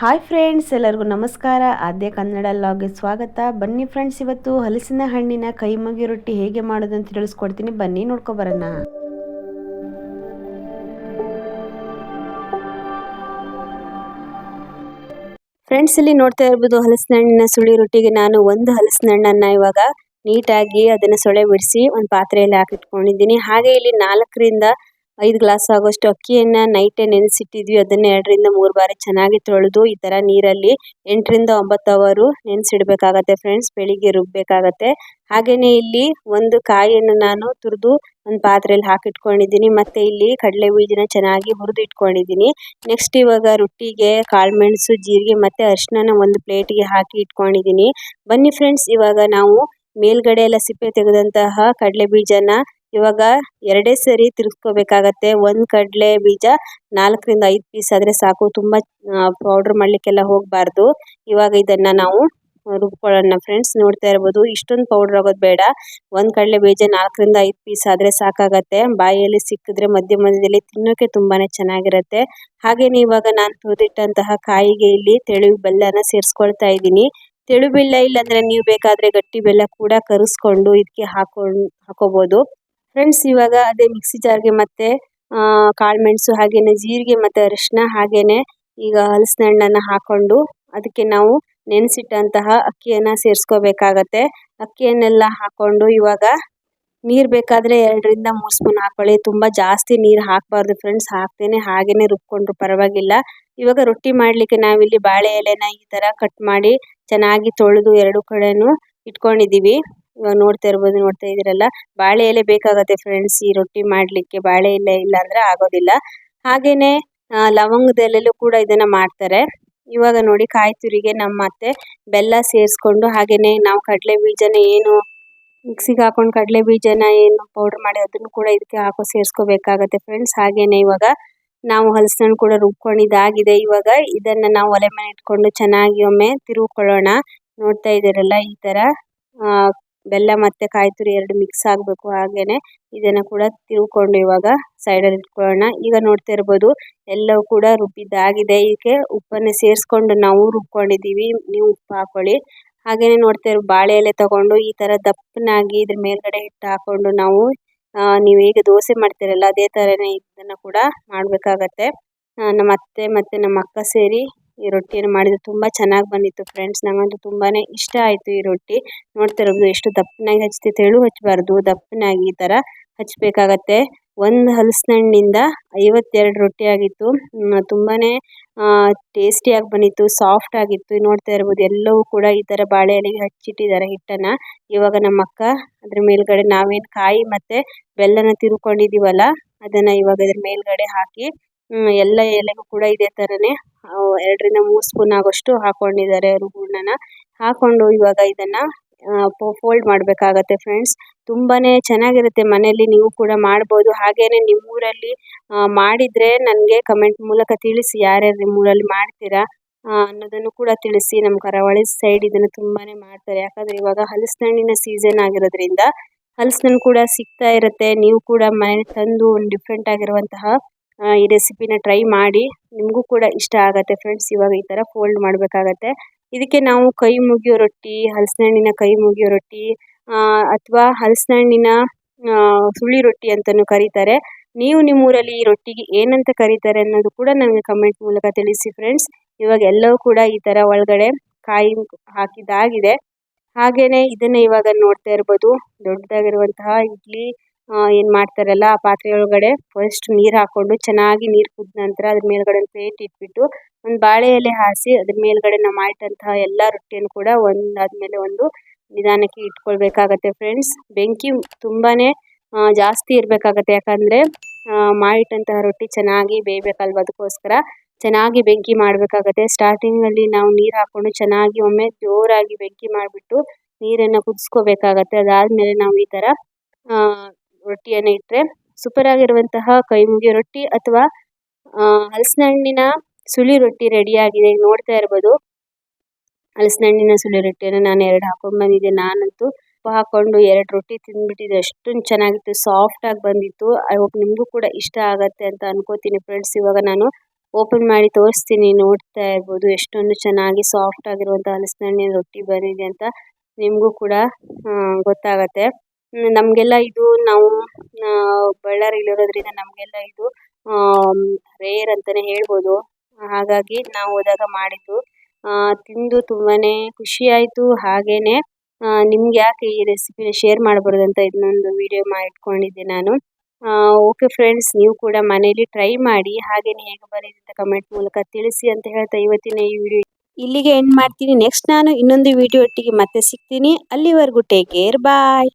Hi friends, ಎಲ್ಲರಿಗೂ ನಮಸ್ಕಾರ. ಆದ್ಯ ಕನ್ನಡ ಲಾಗೆ ಸ್ವಾಗತ. ಬನ್ನಿ ಫ್ರೆಂಡ್ಸ್, ಇವತ್ತು ಹಲಸಿನ ಹಣ್ಣಿನ ಕೈಮಗಿ ರೊಟ್ಟಿ ಹೇಗೆ ಮಾಡೋದು ತಿಳಿಸ್ಕೊಡ್ತೀನಿ. ಬನ್ನಿ ನೋಡ್ಕೊಬರೋಣ ಫ್ರೆಂಡ್ಸ್, ಇಲ್ಲಿ ನೋಡ್ತಾ ಇರ್ಬೋದು ಹಲಸಿನ ಹಣ್ಣಿನ ಸುಳಿ ರೊಟ್ಟಿಗೆ ನಾನು ಒಂದು ಹಲಸಿನ ಹಣ್ಣನ್ನ ಇವಾಗ ನೀಟಾಗಿ ಅದನ್ನ ಸೊಳೆ ಬಿಡಿಸಿ ಒಂದು ಪಾತ್ರೆಯಲ್ಲಿ ಹಾಕಿಟ್ಕೊಂಡಿದ್ದೀನಿ. ಹಾಗೆ ಇಲ್ಲಿ ನಾಲ್ಕರಿಂದ ಐದು ಗ್ಲಾಸ್ ಆಗೋಷ್ಟು ಅಕ್ಕಿಯನ್ನ ನೈಟೇ ನೆನೆಸಿಟ್ಟಿದ್ವಿ. ಅದನ್ನ ಎರಡರಿಂದ ಮೂರು ಬಾರಿ ಚೆನ್ನಾಗಿ ತೊಳೆದು ಈ ತರ ನೀರಲ್ಲಿ ಎಂಟರಿಂದ ಒಂಬತ್ತು ಅವರು ನೆನೆಸಿಡ್ಬೇಕಾಗತ್ತೆ ಫ್ರೆಂಡ್ಸ್ ಬೆಳಿಗ್ಗೆ ರುಬ್ಬಬೇಕಾಗತ್ತೆ ಹಾಗೇನೆ ಇಲ್ಲಿ ಒಂದು ಕಾಯಿಯನ್ನು ನಾನು ತುರಿದು ಒಂದು ಪಾತ್ರೆಯಲ್ಲಿ ಹಾಕಿಟ್ಕೊಂಡಿದ್ದೀನಿ. ಮತ್ತೆ ಇಲ್ಲಿ ಕಡಲೆ ಬೀಜನ ಚೆನ್ನಾಗಿ ಹುರಿದು ಇಟ್ಕೊಂಡಿದ್ದೀನಿ ನೆಕ್ಸ್ಟ್ ಇವಾಗ ರೊಟ್ಟಿಗೆ, ಕಾಳುಮೆಣಸು, ಜೀರಿಗೆ ಮತ್ತೆ ಅರಿಶಿನ ಒಂದು ಪ್ಲೇಟ್ಗೆ ಹಾಕಿ ಇಟ್ಕೊಂಡಿದ್ದೀನಿ. ಬನ್ನಿ ಫ್ರೆಂಡ್ಸ್ ಇವಾಗ ನಾವು ಮೇಲ್ಗಡೆ ಎಲ್ಲ ಸಿಪ್ಪೆ ತೆಗೆದಂತಹ ಕಡಲೆ ಬೀಜನ ಇವಾಗ ಎರಡೇ ಸರಿ ತಿರ್ಸ್ಕೋಬೇಕಾಗತ್ತೆ. ಒಂದು ಕಡಲೆ ಬೀಜ ನಾಲ್ಕರಿಂದ ಐದು ಪೀಸ್ ಆದ್ರೆ ಸಾಕು. ತುಂಬಾ ಪೌಡರ್ ಮಾಡ್ಲಿಕ್ಕೆಲ್ಲ ಹೋಗಬಾರ್ದು. ಇವಾಗ ಇದನ್ನ ನಾವು ರುಬ್ಕೊಳ್ಳೋಣ. ಫ್ರೆಂಡ್ಸ್ ನೋಡ್ತಾ ಇರ್ಬೋದು. ಇಷ್ಟೊಂದು ಪೌಡರ್ ಆಗೋದು ಬೇಡ. ಒಂದು ಕಡಲೆ ಬೀಜ ನಾಲ್ಕರಿಂದ ಐದು ಪೀಸ್ ಆದ್ರೆ ಸಾಕಾಗತ್ತೆ. ಬಾಯಲ್ಲಿ ಸಿಕ್ಕಿದ್ರೆ ಮಧ್ಯ ಮಧ್ಯದಲ್ಲಿ ತಿನ್ನೋಕೆ ತುಂಬಾನೇ ಚೆನ್ನಾಗಿರುತ್ತೆ. ಹಾಗೆಯೇ ಇವಾಗ ನಾನು ತುರಿದಿಟ್ಟಂತಹ ಕಾಯಿಗೆ ಇಲ್ಲಿ ತೆಳು ಬೆಲ್ಲನ ಸೇರಿಸ್ಕೊಳ್ತಾ ಇದ್ದೀನಿ. ತೆಳು ಬೆಲ್ಲ ಇಲ್ಲಾಂದ್ರೆ ನೀವು ಬೇಕಾದ್ರೆ ಗಟ್ಟಿ ಬೆಲ್ಲ ಕೂಡ ಕರಸ್ಕೊಂಡು ಇದಕ್ಕೆ ಹಾಕೊಂಡು ಹಾಕೋಬಹುದು ಫ್ರೆಂಡ್ಸ್ ಇವಾಗ ಅದೇ ಮಿಕ್ಸಿ ಜಾರ್ಗೆ ಮತ್ತೆ ಕಾಳುಮೆಣಸು ಹಾಗೇನೆ ಜೀರಿಗೆ ಮತ್ತೆ ಅರಿಶಿನ ಹಾಗೇನೆ ಈಗ ಹಲಸಿನ ಹಣ್ಣನ್ನ ಹಾಕೊಂಡು ಅದಕ್ಕೆ ನಾವು ನೆನೆಸಿಟ್ಟಂತಹ ಅಕ್ಕಿಯನ್ನು ಸೇರಿಸ್ಕೋಬೇಕಾಗತ್ತೆ. ಅಕ್ಕಿಯನ್ನೆಲ್ಲ ಹಾಕೊಂಡು ಇವಾಗ ನೀರು ಬೇಕಾದ್ರೆ ಎರಡರಿಂದ ಮೂರು ಸ್ಪೂನ್ ಹಾಕೊಳ್ಳಿ. ತುಂಬಾ ಜಾಸ್ತಿ ನೀರು ಹಾಕಬಾರ್ದು ಫ್ರೆಂಡ್ಸ್ ಹಾಕ್ತೇನೆ. ಹಾಗೇನೆ ರುಬ್ಕೊಂಡ್ರು ಪರವಾಗಿಲ್ಲ. ಇವಾಗ ರೊಟ್ಟಿ ಮಾಡ್ಲಿಕ್ಕೆ ನಾವಿಲ್ಲಿ ಬಾಳೆ ಎಲೆನ ಈ ತರ ಕಟ್ ಮಾಡಿ ಚೆನ್ನಾಗಿ ತೊಳೆದು ಎರಡು ಕಡೆನೂ ಇಟ್ಕೊಂಡಿದೀವಿ ಇವಾಗ ನೋಡ್ತಾ ಇರಬಹುದು ನೋಡ್ತಾ ಇದೀರಲ್ಲ ಬಾಳೆ ಎಲೆ ಬೇಕಾಗುತ್ತೆ ಫ್ರೆಂಡ್ಸ್ ಈ ರೊಟ್ಟಿ ಮಾಡ್ಲಿಕ್ಕೆ. ಬಾಳೆ ಎಲೆ ಇಲ್ಲ ಅಂದ್ರೆ ಆಗೋದಿಲ್ಲ. ಹಾಗೇನೆ ಲವಂಗದಲ್ಲೆಲ್ಲೂ ಕೂಡ ಇದನ್ನ ಮಾಡ್ತಾರೆ. ಇವಾಗ ನೋಡಿ ಕಾಯಿ ತುರಿಗೆ ನಮ್ಮ ಅತ್ತೆ ಬೆಲ್ಲ ಸೇರಿಸ್ಕೊಂಡು ಹಾಗೇನೆ ನಾವು ಕಡಲೆ ಬೀಜನ ಏನು ಮಿಕ್ಸಿಗೆ ಹಾಕೊಂಡು ಕಡಲೆ ಬೀಜನ ಏನು ಪೌಡರ್ ಮಾಡಿ ಅದನ್ನು ಕೂಡ ಇದಕ್ಕೆ ಹಾಕೋ, ಸೇರಿಸ್ಕೋಬೇಕಾಗತ್ತೆ ಫ್ರೆಂಡ್ಸ್ ಹಾಗೇನೆ ಇವಾಗ ನಾವು ಹಲಸಿನ ಕೂಡ ರುಬ್ಕೊಂಡಿದ್ದಾಗಿದೆ ಇವಾಗ ಇದನ್ನ ನಾವು ಒಲೆ ಮೇಲೆ ಇಟ್ಕೊಂಡು ಚೆನ್ನಾಗಿ ಒಮ್ಮೆ ತಿರುವ್ಕೊಳ್ಳೋಣ ನೋಡ್ತಾ ಇದ್ದೀರಲ್ಲ ಈ ತರ. ಬೆಲ್ಲ ಮತ್ತೆ ಕಾಯಿ ತುರಿ ಎರಡು ಮಿಕ್ಸ್ ಆಗಬೇಕು ಹಾಗೇನೆ. ಇದನ್ನ ಕೂಡ ತಿರುವ್ಕೊಂಡು ಇವಾಗ ಸೈಡಲ್ಲಿ ಇಟ್ಕೊಳ್ಳೋಣ. ಈಗ ನೋಡ್ತಾ ಇರ್ಬೋದು, ಎಲ್ಲವೂ ಕೂಡ ರುಬ್ಬಿದ್ದಾಗಿದೆ. ಇದಕ್ಕೆ ಉಪ್ಪನ್ನು ಸೇರಿಸ್ಕೊಂಡು ನಾವು ರುಬ್ಕೊಂಡಿದ್ದೀವಿ. ನೀವು ಉಪ್ಪು ಹಾಕೊಳ್ಳಿ. ಹಾಗೇನೆ ನೋಡ್ತಾ ಇರೋ, ಬಾಳೆ ಎಲೆ ತಗೊಂಡು ಈ ತರ ದಪ್ಪನಾಗಿ ಇದ್ರ ಮೇಲ್ಗಡೆ ಹಿಟ್ಟು ಹಾಕೊಂಡು ನಾವು ನೀವು ಹೇಗೆ ದೋಸೆ ಮಾಡ್ತೀರಲ್ಲ, ಅದೇ ತರನೇ ಇದನ್ನ ಕೂಡ ಮಾಡಬೇಕಾಗತ್ತೆ. ನಮ್ಮ ಅತ್ತೆ ಮತ್ತೆ ನಮ್ಮ ಅಕ್ಕ ಸೇರಿ ಈ ರೊಟ್ಟಿಯನ್ನು ಮಾಡಿದ್ರು ತುಂಬಾ ಚೆನ್ನಾಗಿ ಬಂದಿತ್ತು ಫ್ರೆಂಡ್ಸ್ ನಂಗಂತೂ ತುಂಬಾನೇ ಇಷ್ಟ ಆಯ್ತು ಈ ರೊಟ್ಟಿ. ನೋಡ್ತಾ ಇರೋದು ಎಷ್ಟು ದಪ್ಪನಾಗಿ ಹಚ್ತಿ ತೆಳು ಹಚ್ಚಬಾರ್ದು ದಪ್ಪನಾಗಿ ಈ ತರ ಹಚ್ಬೇಕಾಗತ್ತೆ. ಒಂದು ಹಲಸಿನಣ್ಣಿಂದ ಐವತ್ತೆರಡು ರೊಟ್ಟಿ ಆಗಿತ್ತು. ತುಂಬಾನೇ ಟೇಸ್ಟಿಯಾಗಿ ಬಂದಿತ್ತು ಸಾಫ್ಟ್ ಆಗಿತ್ತು. ನೋಡ್ತಾ ಇರ್ಬೋದು, ಎಲ್ಲವೂ ಕೂಡ ಈ ತರ ಬಾಳೆ ಎಲೆಗೆ ಹಚ್ಚಿಟ್ಟಿದ್ದಾರೆ ಹಿಟ್ಟನ್ನ. ಇವಾಗ ನಮ್ಮ ಅಕ್ಕ ಅದ್ರ ಮೇಲ್ಗಡೆ ನಾವೇನ್ ಕಾಯಿ ಮತ್ತೆ ಬೆಲ್ಲನ ತಿರುಕೊಂಡಿದೀವಲ್ಲ, ಅದನ್ನ ಇವಾಗ ಇದ್ರ ಮೇಲ್ಗಡೆ ಹಾಕಿ ಎಲ್ಲ ಎಲೆಗೂ ಕೂಡ ಇದೆ ತರನೇ ಎರಡರಿಂದ ಮೂರು ಸ್ಪೂನ್ ಆಗೋಷ್ಟು ಹಾಕೊಂಡಿದ್ದಾರೆ ಹೂರ್ಣನ. ಹಾಕೊಂಡು ಇವಾಗ ಇದನ್ನ ಫೋಲ್ಡ್ ಮಾಡಬೇಕಾಗತ್ತೆ ಫ್ರೆಂಡ್ಸ್ ತುಂಬಾನೇ ಚೆನ್ನಾಗಿರುತ್ತೆ ಮನೆಯಲ್ಲಿ ನೀವು ಕೂಡ ಮಾಡ್ಬೋದು. ಹಾಗೇನೆ ನಿಮ್ಮೂರಲ್ಲಿ ಮಾಡಿದ್ರೆ ನನಗೆ ಕಮೆಂಟ್ ಮೂಲಕ ತಿಳಿಸಿ ಯಾರ್ಯಾರು ನಿಮ್ಮೂರಲ್ಲಿ ಮಾಡ್ತೀರಾ ಅನ್ನೋದನ್ನು ಕೂಡ ತಿಳಿಸಿ. ನಮ್ಮ ಕರಾವಳಿ ಸೈಡ್ ಇದನ್ನು ತುಂಬಾನೇ ಮಾಡ್ತಾರೆ. ಯಾಕಂದ್ರೆ ಇವಾಗ ಹಲಸಿನ ಹಣ್ಣಿನ ಸೀಸನ್ ಆಗಿರೋದ್ರಿಂದ ಹಲಸಿನ ಹಣ್ಣು ಕೂಡ ಸಿಗ್ತಾ ಇರುತ್ತೆ. ನೀವು ಕೂಡ ಮನೇಲಿ ತಂದು ಒಂದು ಡಿಫ್ರೆಂಟ್ ಆಗಿರುವಂತಹ ಈ ರೆಸಿಪಿನ ಟ್ರೈ ಮಾಡಿ ನಿಮಗೂ ಕೂಡ ಇಷ್ಟ ಆಗುತ್ತೆ ಫ್ರೆಂಡ್ಸ್ ಇವಾಗ ಈ ಥರ ಫೋಲ್ಡ್ ಮಾಡಬೇಕಾಗತ್ತೆ. ಇದಕ್ಕೆ ನಾವು ಕೈ ಮುಗಿಯೋ ರೊಟ್ಟಿ ಹಲಸಿನ ಹಣ್ಣಿನ ಕೈ ಮುಗಿಯೋ ರೊಟ್ಟಿ ಅಥವಾ ಹಲಸಿನ ಹಣ್ಣಿನ ಸುಳಿ ರೊಟ್ಟಿ ಅಂತಲೂ ಕರೀತಾರೆ. ನೀವು ನಿಮ್ಮ ಊರಲ್ಲಿ ಈ ರೊಟ್ಟಿಗೆ ಏನಂತ ಕರೀತಾರೆ ಅನ್ನೋದು ಕೂಡ ನನಗೆ ಕಮೆಂಟ್ ಮೂಲಕ ತಿಳಿಸಿ ಫ್ರೆಂಡ್ಸ್ ಇವಾಗ ಎಲ್ಲವೂ ಕೂಡ ಈ ಥರ ಒಳಗಡೆ ಕಾಯಿ ಹಾಕಿದ್ದಾಗಿದೆ. ಹಾಗೆಯೇ ಇದನ್ನು ಇವಾಗ ನೋಡ್ತಾ ಇರ್ಬೋದು. ದೊಡ್ಡದಾಗಿರುವಂತಹ ಇಡ್ಲಿ ಏನು ಮಾಡ್ತಾರಲ್ಲ, ಆ ಪಾತ್ರೆ ಒಳಗಡೆ ಫಸ್ಟ್ ನೀರು ಹಾಕೊಂಡು ಚೆನ್ನಾಗಿ ನೀರು ಕುದ್ದ ನಂತರ ಅದ್ರ ಮೇಲ್ಗಡೆ ಒಂದು ಪ್ಲೇಟ್ ಇಟ್ಬಿಟ್ಟು ಒಂದು ಬಾಳೆ ಎಲೆ ಹಾಸಿ ಅದ್ರ ಮೇಲ್ಗಡೆ ನಾವು ಮಾಡಿದಂತಹ ಎಲ್ಲ ರೊಟ್ಟಿಯನ್ನು ಕೂಡ ಒಂದಾದ್ಮೇಲೆ ಒಂದು ನಿಧಾನಕ್ಕೆ ಇಟ್ಕೊಳ್ಬೇಕಾಗತ್ತೆ ಫ್ರೆಂಡ್ಸ್ ಬೆಂಕಿ ತುಂಬಾನೇ ಜಾಸ್ತಿ ಇರಬೇಕಾಗತ್ತೆ. ಯಾಕಂದ್ರೆ ಮಾಡಿಟ್ಟಂತಹ ರೊಟ್ಟಿ ಚೆನ್ನಾಗಿ ಬೇಯಬೇಕಲ್ವ ಅದಕ್ಕೋಸ್ಕರ? ಚೆನ್ನಾಗಿ ಬೆಂಕಿ ಮಾಡಬೇಕಾಗತ್ತೆ. ಸ್ಟಾರ್ಟಿಂಗಲ್ಲಿ ನಾವು ನೀರು ಹಾಕೊಂಡು ಚೆನ್ನಾಗಿ ಒಮ್ಮೆ ಜೋರಾಗಿ ಬೆಂಕಿ ಮಾಡಿಬಿಟ್ಟು ನೀರನ್ನು ಕುದಿಸ್ಕೋಬೇಕಾಗತ್ತೆ. ಅದಾದಮೇಲೆ ನಾವು ಈ ಥರ ರೊಟ್ಟಿಯನ್ನು ಇಟ್ಟರೆ ಸೂಪರ್ ಆಗಿರುವಂತಹ ಕೈ ಮುಗಿಯೋ ರೊಟ್ಟಿ ಅಥವಾ ಹಲಸಿನ ಹಣ್ಣಿನ ಸುಳಿ ರೊಟ್ಟಿ ರೆಡಿಯಾಗಿದೆ ನೋಡ್ತಾ ಇರ್ಬೋದು. ಹಲಸಿನ ಹಣ್ಣಿನ ಸುಳಿ ರೊಟ್ಟಿಯನ್ನು ನಾನು ಎರಡು ಹಾಕೊಂಡು ಬಂದಿದ್ದೆ. ನಾನಂತೂ ಹಾಕೊಂಡು ಎರಡು ರೊಟ್ಟಿ ತಿಂದ್ಬಿಟ್ಟಿದ್ದೆ. ಅಷ್ಟೊಂದು ಚೆನ್ನಾಗಿತ್ತು ಸಾಫ್ಟಾಗಿ ಬಂದಿತ್ತು. ಐ ಹೋಪ್ ನಿಮಗೂ ಕೂಡ ಇಷ್ಟ ಆಗುತ್ತೆ ಅಂತ ಅನ್ಕೋತೀನಿ ಫ್ರೆಂಡ್ಸ್ ಇವಾಗ ನಾನು ಓಪನ್ ಮಾಡಿ ತೋರಿಸ್ತೀನಿ. ನೋಡ್ತಾ ಇರ್ಬೋದು ಎಷ್ಟೊಂದು ಚೆನ್ನಾಗಿ ಸಾಫ್ಟ್ ಆಗಿರುವಂಥ ಹಲಸಿನ ಹಣ್ಣಿನ ರೊಟ್ಟಿ ಬಂದಿದೆ ಅಂತ ನಿಮಗೂ ಕೂಡ ಗೊತ್ತಾಗತ್ತೆ. ನಮ್ಗೆಲ್ಲ ಇದು ನಾವು ಇರೋದ್ರಿಂದ ನಮಗೆಲ್ಲ ಇದು ರೇರ್ ಅಂತಾನೆ ಹೇಳ್ಬೋದು. ಹಾಗಾಗಿ ನಾವು ಹೋದಾಗ ಮಾಡಿದ್ದು. ತಿಂದು ತುಂಬಾನೇ ಖುಷಿ ಆಯಿತು. ಹಾಗೇನೆ ಆ, ನಿಮ್ಗೆ ಯಾಕೆ ಈ ರೆಸಿಪಿನ ಶೇರ್ ಮಾಡಬಾರ್ದು ಅಂತ ಇದನ್ನೊಂದು ವಿಡಿಯೋ ಮಾಡಿಟ್ಕೊಂಡಿದ್ದೆ ನಾನು. ಓಕೆ ಫ್ರೆಂಡ್ಸ್ ನೀವು ಕೂಡ ಮನೇಲಿ ಟ್ರೈ ಮಾಡಿ ಹಾಗೇನೆ ಹೇಗೆ ಬರೀ ಅಂತ ಕಮೆಂಟ್ ಮೂಲಕ ತಿಳಿಸಿ ಅಂತ ಹೇಳ್ತಾ ಇವತ್ತಿನ ಈ ವಿಡಿಯೋ ಇಲ್ಲಿಗೆ ಎಂಡ್ ಮಾಡ್ತೀನಿ. ನೆಕ್ಸ್ಟ್ ನಾನು ಇನ್ನೊಂದು ವಿಡಿಯೋ ಒಟ್ಟಿಗೆ ಮತ್ತೆ ಸಿಗ್ತೀನಿ. ಅಲ್ಲಿವರೆಗೂ ಟೇಕ್ ಕೇರ್ ಬಾಯ್